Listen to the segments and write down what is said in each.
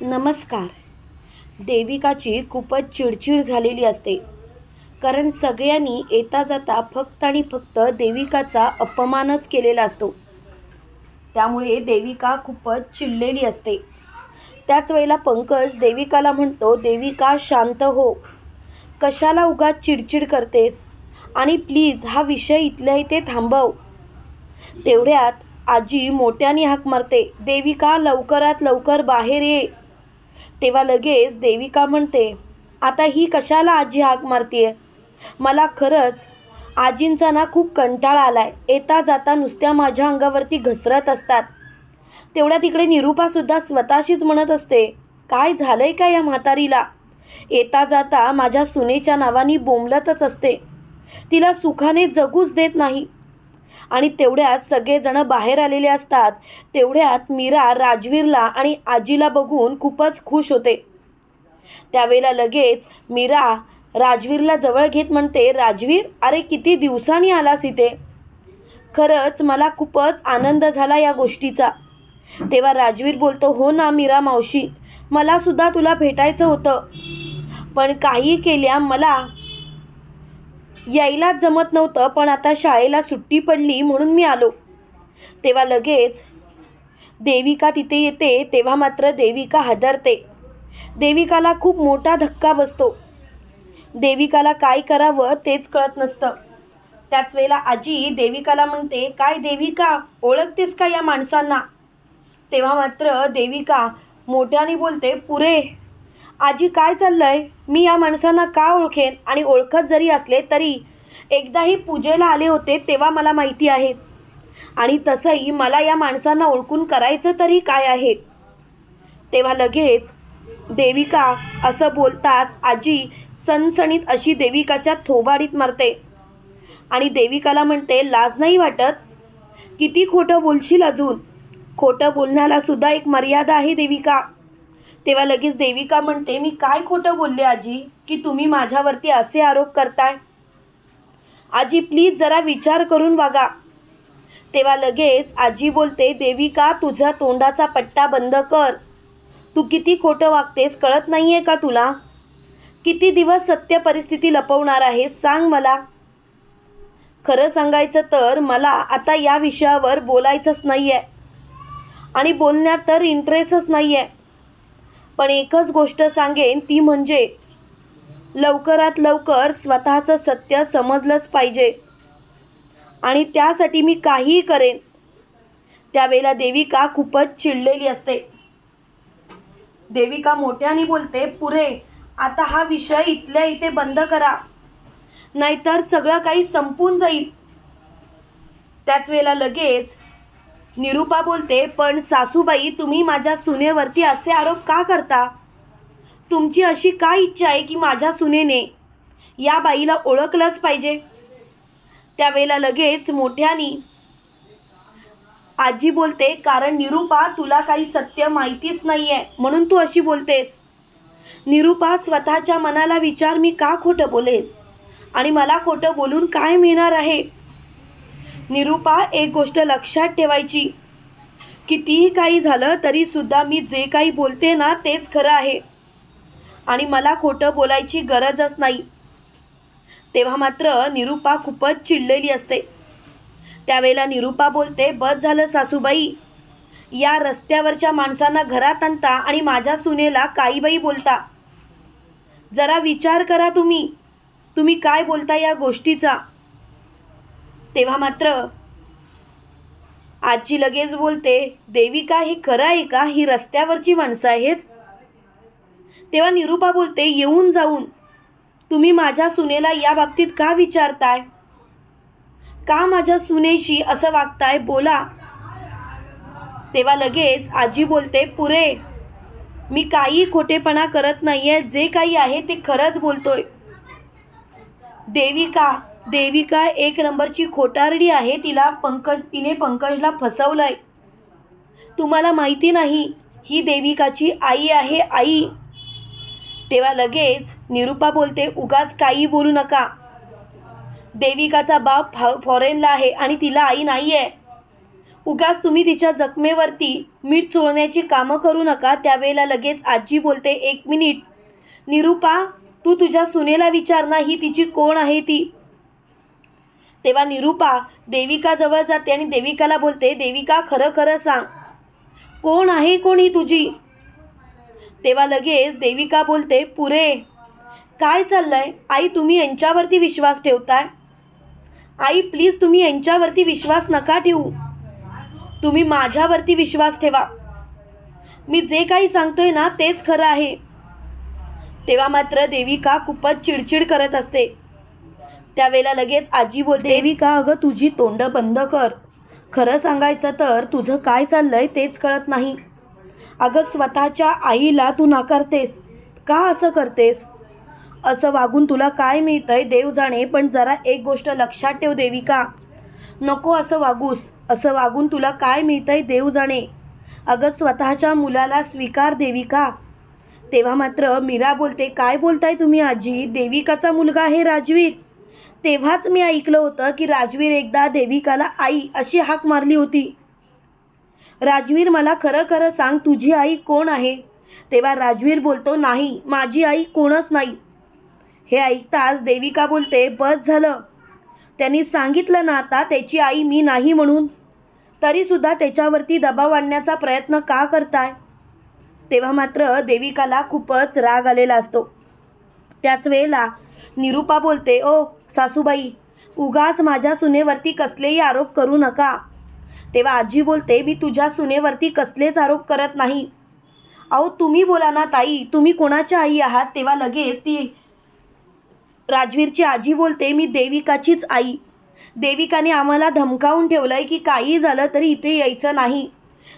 नमस्कार. देविकाची खूपच चिडचिड झालेली असते. कारण सगळ्यांनी येता जाता फक्त आणि फक्त देविकाचा अपमानच केलेला असतो. त्यामुळे देविका खूपच चिडलेली असते. त्याच वेळेला पंकज देविकाला म्हणतो देविका शांत हो. कशाला उगा चिडचिड करतेस? आणि प्लीज हा विषय इथल्या इथे थांबव. तेवढ्यात आजी मोठ्याने हाक मारते देविका लवकरात लवकर बाहेर ये. तेव्हा लगेच देविका म्हणते आता ही कशाला आजी हाक मारतीये? मला खरंच आजींचा ना खूप कंटाळा आलाय. येता जाता नुसत्या माझ्या अंगावरती घसरत असतात. तेवढ्या तिकडे निरूपासुद्धा स्वतःशीच म्हणत असते काय झालंय का या म्हातारीला? येता जाता माझ्या सुनेच्या नावाने बोंबलतच असते. तिला सुखाने जगूच देत नाही. आणि तेवढ्यात सगळेजण बाहेर आलेले असतात. तेवढ्यात मीरा राजवीरला आणि आजीला बघून खूपच खुश होते. त्यावेळेला लगेच मीरा राजवीरला जवळ घेत म्हणते राजवीर अरे किती दिवसांनी आलास इथे? खरंच मला खूपच आनंद झाला या गोष्टीचा. तेव्हा राजवीर बोलतो हो ना मीरा मावशी मला सुद्धा तुला भेटायचं होतं. पण काही केल्या मला यायलाच जमत नव्हतं पण आता शाळेला सुट्टी पडली म्हणून मी आलो. तेव्हा लगेच देविका तिथे येते तेव्हा मात्र देविका हादरते. देविकाला खूप मोठा धक्का बसतो. देविकाला काय करावं तेच कळत नसतं. त्याच वेळेला आजी देविकाला म्हणते काय देविका ओळखतेस का या माणसांना? तेव्हा मात्र देविका मोठ्याने बोलते पुरे आजी काय चाललंय? मी या माणसांना का ओळखेन? आणि ओळखत जरी असले तरी एकदाही पूजेला आले होते तेव्हा मला माहिती आहे. आणि तसंही मला या माणसांना ओळखून करायचं तरी काय आहे? तेव्हा लगेच देविका असं बोलताच आजी सणसणीत अशी देविकाच्या थोबाडीत मारते. आणि देविकाला म्हणते लाज नाही वाटत? किती खोटं बोलशील अजून? खोटं बोलण्याला सुद्धा एक मर्यादा आहे देविका. तेव्हा लगेच देविका म्हणते मी काय खोटं बोलले आजी? की तुम्ही माझ्यावरती असे आरोप करताय? आजी प्लीज जरा विचार करून वागा तेव्हा लगेच आजी बोलते देविका तुझ्या तोंडाचा पट्टा बंद कर. तू किती खोटं वागतेस कळत नाही आहे का तुला? किती दिवस सत्य परिस्थिती लपवणार आहेस सांग मला. खरं सांगायचं तर मला आता या विषयावर बोलायचंच नाही आहे आणि बोलण्यात तर इंटरेस्टच नाही आहे पण एकच गोष्ट सांगेन ती म्हणजे लवकरात लवकर स्वतःचं सत्य समजलंच पाहिजे. आणि त्यासाठी मी काहीही करेन. त्यावेळेला देविका खूपच चिडलेली असते. देविका मोठ्याने बोलते पुरे आता हा विषय इथल्या इथे बंद करा. नाहीतर सगळं काही संपून जाईल. त्याच वेळेला लगेच निरूपा बोलते पण सासूबाई तुम्ही माझ्या सुनेवरती असे आरोप का करता? तुमची अशी काय इच्छा आहे की माझ्या सुनेने या बाईला ओळखलंच पाहिजे? त्यावेळेला लगेच मोठ्यानी आजी बोलते कारण निरूपा तुला काही सत्य माहितीच नाही आहे म्हणून तू अशी बोलतेस. निरूपा स्वतःच्या मनाला विचार मी का खोटं बोलेन? आणि मला खोटं बोलून काय मिळणार आहे? निरूपा एक गोष्ट लक्षात ठेवायची. कितीही काही झालं तरी सुद्धा मी जे काही बोलते ना तेच खरं आहे. आणि मला खोटं बोलायची गरजच नाही. तेव्हा मात्र निरूपा खूपच चिडलेली असते. त्यावेळेला निरूपा बोलते बस झालं सासूबाई. या रस्त्यावरच्या माणसांना घरात आणता आणि माझ्या सुनेला काही बाई बोलता. जरा विचार करा तुम्ही. तुम्ही काय बोलता या गोष्टीचा? तेव्हा मात्र आजी लगेच बोलते देविका हे खरं आहे का? ही रस्त्यावरची माणसं आहेत. तेव्हा निरूपा बोलते येऊन जाऊन. तुम्ही माझ्या सुनेला या बाबतीत का विचारताय? का माझ्या सुनेशी असं वागताय? बोला. तेव्हा लगेच आजी बोलते पुरे मी काही खोटेपणा करत नाहीये. जे काही आहे ते खरंच बोलतोय. देविका देविका एक नंबरची खोटारडी आहे तिला पंकज तिने पंकजला फसवलंय. तुम्हाला माहिती नाही ही देविकाची आई आहे आई. तेव्हा लगेच निरूपा बोलते उगाच काही बोलू नका. देविकाचा बाप फॉ फॉरेनला आहे आणि तिला आई नाही आहे उगाच तुम्ही तिच्या जखमेवरती मीठ चोळण्याची कामं करू नका. त्यावेळेला लगेच आजी बोलते एक मिनिट. निरूपा तू तुझ्या सुनेला विचार ना ही तिची कोण आहे ती? तेव्हा निरूपा देविकाजवळ जाते आणि देविकाला बोलते देविका खरं खरं सांग. कोण आहे कोण ही तुझी? तेव्हा लगेच देविका बोलते पुरे काय चाललंय? आई तुम्ही यांच्यावरती विश्वास ठेवताय? आई प्लीज तुम्ही यांच्यावरती विश्वास नका ठेवू. तुम्ही माझ्यावरती विश्वास ठेवा. मी जे काही सांगतोय ना तेच खरं आहे. तेव्हा मात्र देविका खूपच चिडचिड करत असते. त्यावेळेला लगेच आजी बोलते देविका अगं तुझी तोंड बंद कर? खरं सांगायचं तर तुझं काय चाललंय तेच कळत नाही. अगं स्वतःच्या आईला तू नाकारतेस. का असं करतेस? असं वागून तुला काय मिळतंय देव जाणे पण जरा एक गोष्ट लक्षात ठेव देविका. नको असं वागूस. असं वागून तुला काय मिळतंय देव जाणे. अगं स्वतःच्या मुलाला स्वीकार देविका. तेव्हा मात्र मीरा बोलते काय बोलताय तुम्ही आजी? देविकाचा मुलगा आहे राजवीर. तेव्हाच मी ऐकलं होतं की राजवीर एकदा देविकाला आई अशी हाक मारली होती. राजवीर मला खरं खरं सांग तुझी आई कोण आहे? तेव्हा राजवीर बोलतो नाही माझी आई कोणच नाही. हे ऐकताच देविका बोलते बस झालं. त्यांनी सांगितलं ना आता त्याची आई मी नाही म्हणून. तरीसुद्धा त्याच्यावरती दबाव आणण्याचा प्रयत्न का करताय? तेव्हा मात्र देविकाला खूपच राग आलेला असतो. त्याच वेळेला निरूपा बोलते ओ सासूबाई उगाच माझ्या सुनेवरती कसलेही आरोप करू नका. तेव्हा आजी बोलते मी तुझ्या सुनेवरती कसलेच आरोप करत नाही. अहो तुम्ही बोला ना ताई तुम्ही कोणाच्या आई आहात? तेव्हा लगेच ती राजवीरची आजी बोलते मी देविकाचीच आई. देविकाने आम्हाला धमकावून ठेवलं आहे की काही झालं तरी इथे यायचं नाही.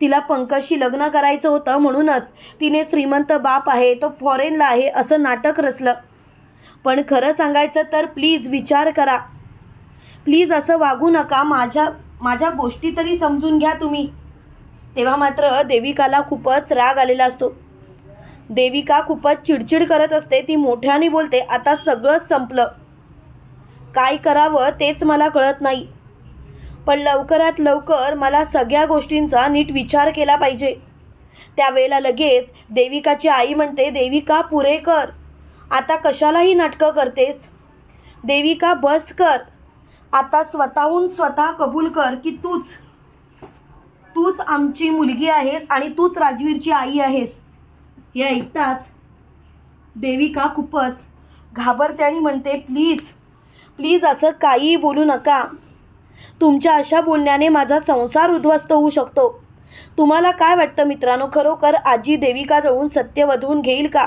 तिला पंकजशी लग्न करायचं होतं म्हणूनच तिने श्रीमंत बाप आहे तो फॉरेनला आहे असं नाटक रचलं. पण खरं सांगायचं तर प्लीज विचार करा. प्लीज असं वागू नका. माझ्या माझ्या गोष्टी तरी समजून घ्या तुम्ही. तेव्हा मात्र देविकाला खूपच राग आलेला असतो. देविका खूपच चिडचिड करत असते. ती मोठ्याने बोलते आता सगळंच संपलं. काय करावं तेच मला कळत नाही. पण लवकरात लवकर मला सगळ्या गोष्टींचा नीट विचार केला पाहिजे. त्यावेळेला लगेच देविकाची आई म्हणते देविका पुरे कर. आता कशालाही नाटकं करतेस? देविका बस कर. आता स्वतःहून स्वतः कबूल कर की तूच तूच आमची मुलगी आहेस आणि तूच राजवीरची आई आहेस. हे ऐकताच देविका खूपच घाबरते आणि म्हणते प्लीज प्लीज असं काहीही बोलू नका. तुमच्या अशा बोलण्याने माझा संसार उद्ध्वस्त होऊ शकतो. तुम्हाला काय वाटतं मित्रांनो? खरोखर आजी देविकाजवळून सत्य वधवून घेईल का?